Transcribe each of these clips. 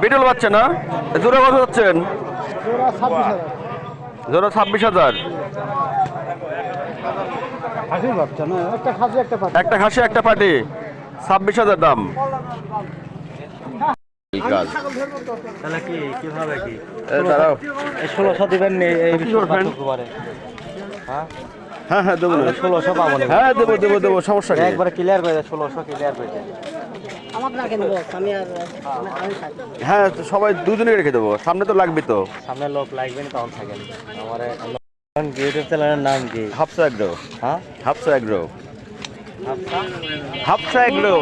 Beetle বাচ্চা। না? জোড়া কত যাচ্ছেন? জোড়া ছাব্বিশ হাজার। একটা খাসি একটা পাটি। ছাব্বিশ হাজার দাম। কাজ তাহলে কি কীভাবে কি? দাঁড়াও। ষোলোশো দিবেন নি এই কি করবেন? শুক্রবারে হ্যাঁ? হ্যাঁ হ্যাঁ দেবো। ষোলোশো পাবো হ্যাঁ দেবো দেবো দেবো সমস্যা নেই একবারে ক্লিয়ার করে দেয় ষোলোশো ক্লিয়ার করে দেয় হ্যাঁ সবাই দুজনে রেখে দেবো। সামনে তো লাগবে তো। সামনে লোক লাগবে না তখন থাকেন আমার ইউটিউব চ্যানেলের নাম কি? হাফসা এগ্রো হ্যাঁ? হাফসা এগ্রো হাফসা এগ্রো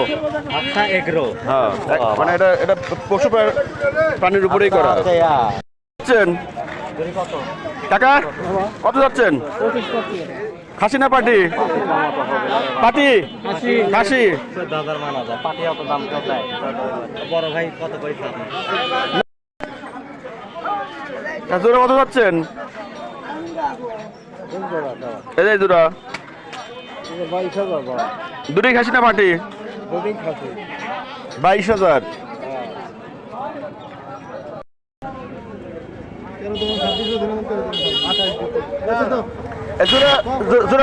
আচ্ছা এগ্রো। হ্যাঁ মানে এটা এটা পশু প্রাণীর উপরেই করা। আচ্ছা যাচ্ছেন? কত টাকা কত যাচ্ছেন? খাসি না পাটি? পাটি? খাসি। জোড়া কত যাচ্ছেন? এই জোড়া। বাইশ হাজার বাবা দুটোই খাসি না পাটি খাসি। বাইশ হাজার।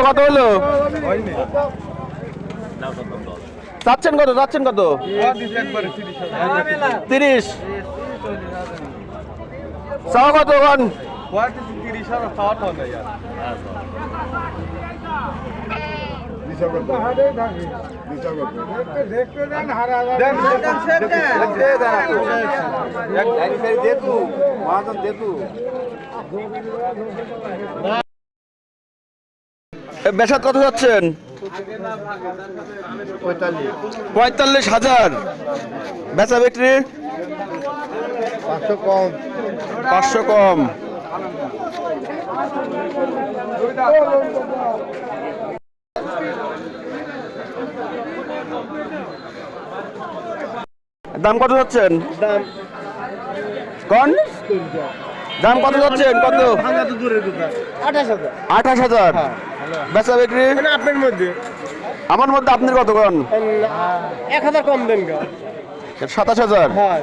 কত হলো চাচ্ছেন কত চাচ্ছেন কত? তিরিশ। চাও কত বেসাত কত যাচ্ছেন পঁয়তাল্লিশ হাজার বেচা বিক্রি পাঁচশো কম পাঁচশো কম দাম কত যাচ্ছেন? দাম কন? দাম কত যাচ্ছেন? কত? আঠাশ হাজার। হাজার। বেচা বিক্রি? মানে আপনার মধ্যে। আমার মধ্যে আপনি কত কন? এক হাজার কম দেন সাতাশ হাজার। হ্যাঁ।